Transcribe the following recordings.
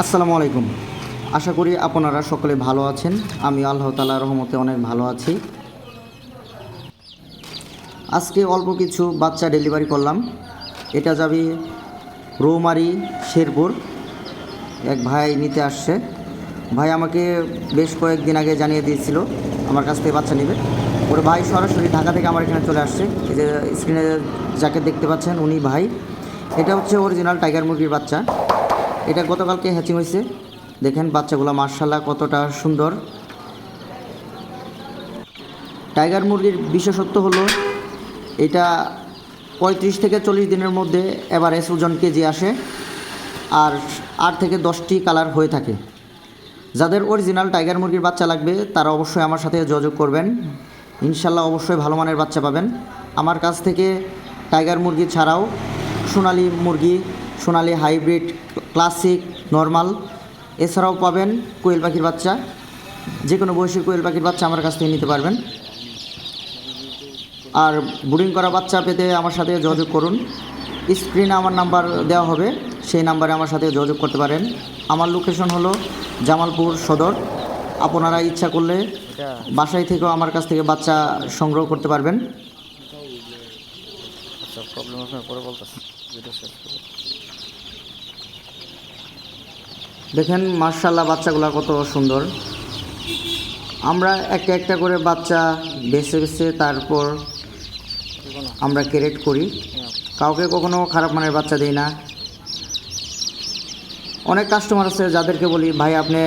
আসসালামু আলাইকুম। আশা করি আপনারা সকলে ভালো আছেন। আমি আল্লাহ তালা রহমতে অনেক ভালো আছি। আজকে অল্প কিছু বাচ্চা ডেলিভারি করলাম। এটা যাবে রৌমারি, শেরপুর। এক ভাই নিতে আসছে। ভাই আমাকে বেশ কয়েকদিন আগে জানিয়ে দিয়েছিল, আমার কাছ থেকে বাচ্চা নেবে। ওর ভাই সরাসরি ঢাকা থেকে আমার এখানে চলে আসছে। এই যে স্ক্রিনে যাকে দেখতে পাচ্ছেন, উনি ভাই। এটা হচ্ছে অরিজিনাল টাইগার মুরগির বাচ্চা। এটা গতকালকে হ্যাচিং হয়েছে। দেখেন বাচ্চাগুলো মার্শাল্লাহ কতটা সুন্দর। টাইগার মুরগির বিশেষত্ব হলো, এটা পঁয়ত্রিশ থেকে চল্লিশ দিনের মধ্যে এভারেজ ওজন কেজি আসে আর আট থেকে দশটি কালার হয়ে থাকে। যাদের অরিজিনাল টাইগার মুরগির বাচ্চা লাগবে, তারা অবশ্যই আমার সাথে যোগাযোগ করবেন। ইনশাল্লাহ অবশ্যই ভালো মানের বাচ্চা পাবেন। আমার কাছ থেকে টাইগার মুরগি ছাড়াও সোনালি মুরগি, সোনালি হাইব্রিড ক্লাসিক, নর্মাল। এছাড়াও পাবেন কোয়েল পাখির বাচ্চা। যে কোনো বয়সী কোয়েল পাখির বাচ্চা আমার কাছ থেকে নিতে পারবেন। আর বুডিং করা বাচ্চা পেতে আমার সাথে যোগাযোগ করুন। স্ক্রিনে আমার নাম্বার দেওয়া হবে। সেই নাম্বারে আমার সাথে যোগাযোগ করতে পারেন। আমার লোকেশন হলো জামালপুর সদর। আপনারা ইচ্ছা করলে বাসায় থেকেও আমার কাছ থেকে বাচ্চা সংগ্রহ করতে পারবেন। আচ্ছা প্রবলেম আপনার পরে ভিডিও শেষ করে দেখেন মার্শাল্লাহ বাচ্চাগুলো কত সুন্দর। আমরা একটা একটা করে বাচ্চা বেছে বেছে তারপর আমরা ক্যারেট করি। কাউকে কখনো খারাপ মানের বাচ্চা দিই না। অনেক কাস্টমার আছে যাদেরকে বলি, ভাই, আপনি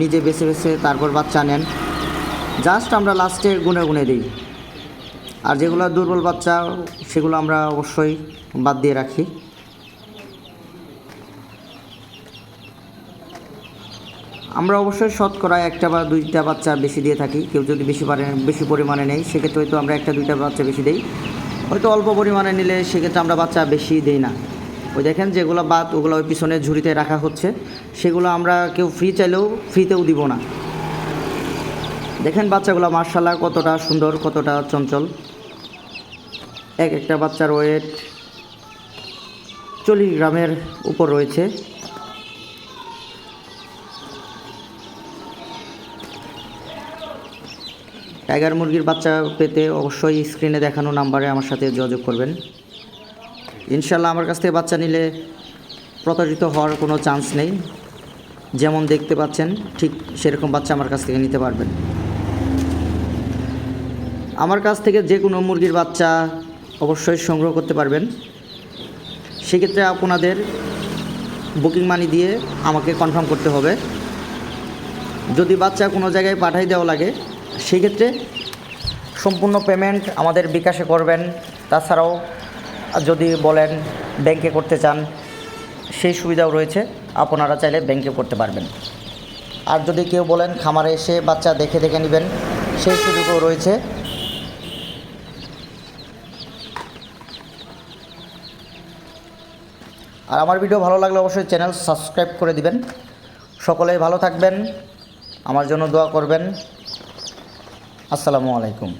নিজে বেছে বেছে তারপর বাচ্চা নেন। জাস্ট আমরা লাস্টে গুনে গুনে দিই। আর যেগুলো দুর্বল বাচ্চা, সেগুলো আমরা অবশ্যই বাদ দিয়ে রাখি। আমরা অবশ্যই শতকরা একটা বা দুইটা বাচ্চা বেশি দিয়ে থাকি। কেউ যদি বেশি পারে, বেশি পরিমাণে নেই সেক্ষেত্রে হয়তো আমরা একটা, দুইটা বাচ্চা বেশি দিই। হয়তো অল্প পরিমাণে নিলে সেক্ষেত্রে আমরা বাচ্চা বেশি দিই না। ওই দেখেন যেগুলো বাদ, ওগুলো ওই পিছনে ঝুড়িতে রাখা হচ্ছে, সেগুলো আমরা কেউ ফ্রি চাইলেও ফ্রিতেও দিব না। দেখেন বাচ্চাগুলো মার্শাল্লাহ কতটা সুন্দর, কতটা চঞ্চল। এক একটা বাচ্চার ওয়েট চল্লিশ গ্রামের উপর রয়েছে। টাইগার মুরগির বাচ্চা পেতে অবশ্যই স্ক্রিনে দেখানো নাম্বারে আমার সাথে যোগাযোগ করবেন। ইনশাল্লাহ আমার কাছ থেকে বাচ্চা নিলে প্রতারিত হওয়ার কোনো চান্স নেই। যেমন দেখতে পাচ্ছেন, ঠিক সেরকম বাচ্চা আমার কাছ থেকে নিতে পারবেন। আমার কাছ থেকে যে কোনো মুরগির বাচ্চা অবশ্যই সংগ্রহ করতে পারবেন। সেক্ষেত্রে আপনাদের বুকিং মানি দিয়ে আমাকে কনফার্ম করতে হবে। যদি বাচ্চা কোনো জায়গায় পাঠাই দেওয়া লাগে সেক্ষেত্রে সম্পূর্ণ পেমেন্ট আমাদের বিকাশে করবেন। তাছাড়াও যদি বলেন ব্যাংকে করতে চান, সেই সুবিধাও রয়েছে। আপনারা চাইলে ব্যাংকে করতে পারবেন। আর যদি কেউ বলেন খামারে এসে বাচ্চা দেখে দেখে নেবেন, সেই সুযোগও রয়েছে। আর আমার ভিডিও ভালো লাগলে অবশ্যই চ্যানেল সাবস্ক্রাইব করে দিবেন। সকলেই ভালো থাকবেন। আমার জন্য দোয়া করবেন। আসসালামু আলাইকুম।